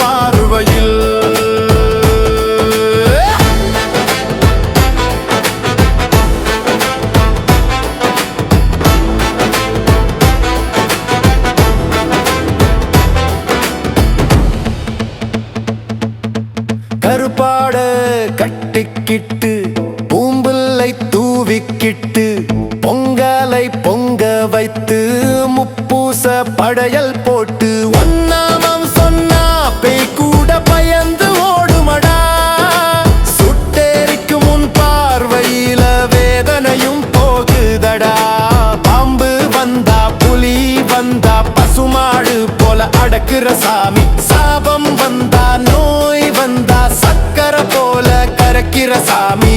பார்வையில் கருப்பாட கட்டிக்கிட்டு பூம்பில்லை தூவிக்கிட்டு பொங்கலை பொங்க வைத்து முப்பூச படையல் போட்டு இருக்கிற சாமி சாபம் வந்தா நோய் வந்தா சக்கரை போல கரைக்கிற சாமி.